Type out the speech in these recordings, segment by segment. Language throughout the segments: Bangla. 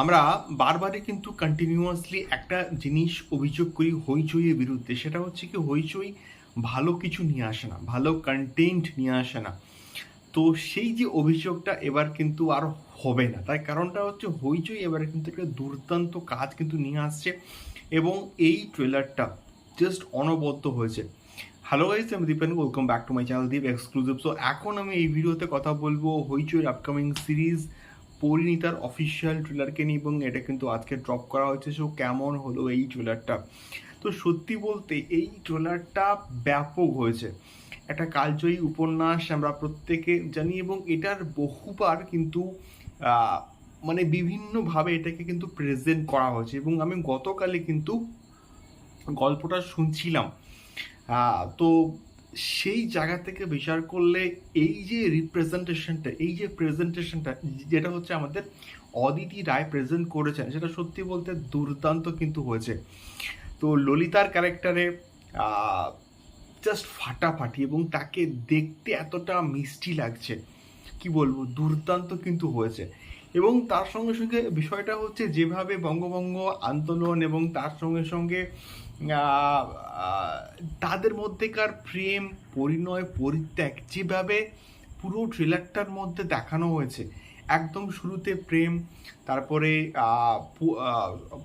আমরা বারবারই কিন্তু কন্টিনিউয়াসলি একটা জিনিস অভিযোগ করি হইচইয়ের বিরুদ্ধে। সেটা হচ্ছে কি হইচই ভালো কিছু নিয়ে আসে না, ভালো কন্টেন্ট নিয়ে আসে না। তো সেই যে অভিযোগটা এবার কিন্তু আর হবে না। তার কারণটা হচ্ছে হইচই এবারে কিন্তু একটা দুর্দান্ত কাজ কিন্তু নিয়ে আসছে এবং এই ট্রেলারটা জাস্ট অনবদ্য হয়েছে। হ্যালো গাইস আমি Dipen welcome back to my channel Deep exclusive so এখন আমি এই ভিডিওতে কথা বলব হইচইয়ের আপকামিং সিরিজ পরিণীতার অফিসিয়াল ট্রেলারকে নিয়ে এবং এটা কিন্তু আজকে ড্রপ করা হয়েছে সো কেমন হলো এই ট্রেলারটা তো সত্যি বলতে এই ট্রেলারটা ব্যাপক হয়েছে। একটা কালজয়ী উপন্যাস আমরা প্রত্যেকে জানি এবং এটার বহুবার কিন্তু মানে বিভিন্নভাবে এটাকে কিন্তু প্রেজেন্ট করা হয়েছে এবং আমি গতকালে কিন্তু গল্পটা শুনছিলাম। তো সেই জায়গা থেকে বিচার করলে এই যে রিপ্রেজেন্টেশনটা এই যে প্রেজেন্টেশনটা যেটা হচ্ছে আমাদের অদিতি রায় প্রেজেন্ট করেছেন, সেটা সত্যি বলতে দুর্দান্ত কিন্তু হয়েছে। তো ললিতার ক্যারেক্টারে জাস্ট ফাটাফাটি এবং তাকে দেখতে এতটা মিষ্টি লাগছে, কি বলব, দুর্দান্ত কিন্তু হয়েছে। এবং তার সঙ্গে সঙ্গে বিষয়টা হচ্ছে যেভাবে বঙ্গভঙ্গ আন্দোলন এবং তার সঙ্গে সঙ্গে তাদের মধ্যেকার প্রেম, পরিণয়, পরিত্যাগ যেভাবে পুরো ট্রেলারটার মধ্যে দেখানো হয়েছে, একদম শুরুতে প্রেম, তারপরে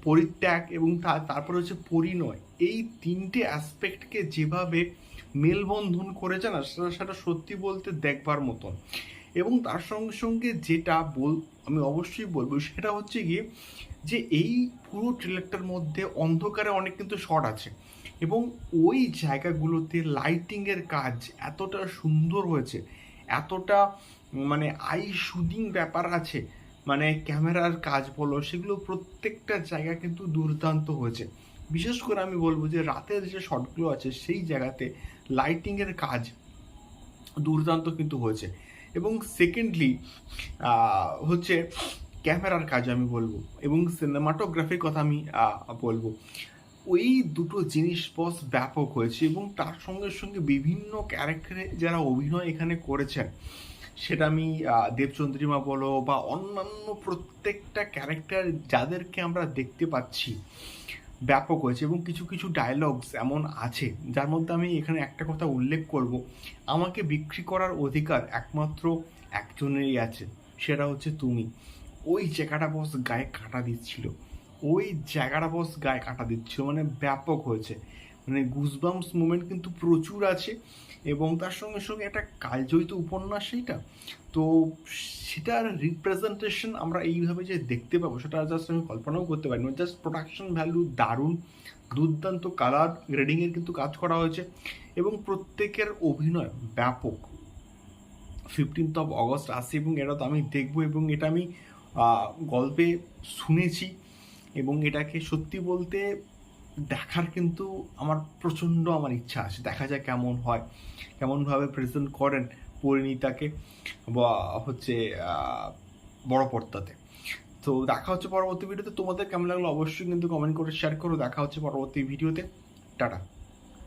পরিত্যাগ এবং তারপরে হচ্ছে পরিণয়। এই তিনটে অ্যাসপেক্টকে যেভাবে মেলবন্ধন করেছে না, সেটা সেটা সত্যি বলতে দেখবার মতন। এবং তার সঙ্গে সঙ্গে যেটা বল, আমি অবশ্যই বলব সেটা হচ্ছে গিয়ে যে এই পুরো ট্রেলারটার মধ্যে অন্ধকারে অনেক কিন্তু শট আছে এবং ওই জায়গাগুলোতে লাইটিংয়ের কাজ এতটা সুন্দর হয়েছে, এতটা মানে আই শুটিং ব্যাপার আছে মানে ক্যামেরার কাজ বলো সেগুলো প্রত্যেকটা জায়গা কিন্তু দুর্দান্ত হয়েছে। বিশেষ করে আমি বলব যে রাতের যে শটগুলো আছে সেই জায়গাতে লাইটিংয়ের কাজ দুর্দান্ত কিন্তু হয়েছে। এবং সেকেন্ডলি হচ্ছে ক্যামেরার কাজ আমি বলব এবং সিনেমাটোগ্রাফির কথা আমি বলব। ওই দুটো জিনিস বস ব্যাপক হয়েছে এবং তার সঙ্গে সঙ্গে বিভিন্ন ক্যারেক্টারে যারা অভিনয় এখানে করেছেন, সেটা আমি দেবচন্দ্রিমা বলো বা অন্যান্য প্রত্যেকটা ক্যারেক্টার যাদেরকে আমরা দেখতে পাচ্ছি ব্যাপক হয়েছে এবং কিছু কিছু ডায়লগস এমন আছে, যার মধ্যে আমি এখানে একটা কথা উল্লেখ করব। আমাকে বিক্রি করার অধিকার একমাত্র একজনেরই আছে, সেটা হচ্ছে তুমি। ওই জায়গাটা বস গায়ে কাটা দিচ্ছিল। ওই জায়গাটা বস গায়ে কাটা দিচ্ছিল মানে ব্যাপক হয়েছে। মানে গুজবামস মুমেন্ট কিন্তু প্রচুর আছে এবং তার সঙ্গে সঙ্গে একটা কালজয়িত উপন্যাস সেইটা। তো সেটার রিপ্রেজেন্টেশন আমরা এইভাবে যে দেখতে পাবো, সেটা জাস্ট আমি কল্পনাও করতে পারি না জাস্ট প্রোডাকশন ভ্যালু দারুণ, দুর্দান্ত কালার গ্রেডিংয়ের কিন্তু কাজ করা হয়েছে এবং প্রত্যেকের অভিনয় ব্যাপক। ফিফটিন্থ অফ অগস্ট আসছে এবং এটা তো আমি দেখব এবং এটা আমি গল্পে শুনেছি এবং এটাকে সত্যি বলতে দেখার কিন্তু আমার প্রচণ্ড আমার ইচ্ছা আছে। দেখা যায় কেমন হয়। কেমনভাবে প্রেজেন্ট করেন পরিণীতাকে বা হচ্ছে বড় পর্দাতে। তো দেখা হচ্ছে পরবর্তী ভিডিওতে তোমাদের কেমন লাগল অবশ্যই কিন্তু কমেন্ট করে শেয়ার করো। দেখা হচ্ছে পরবর্তী ভিডিওতে টাটা।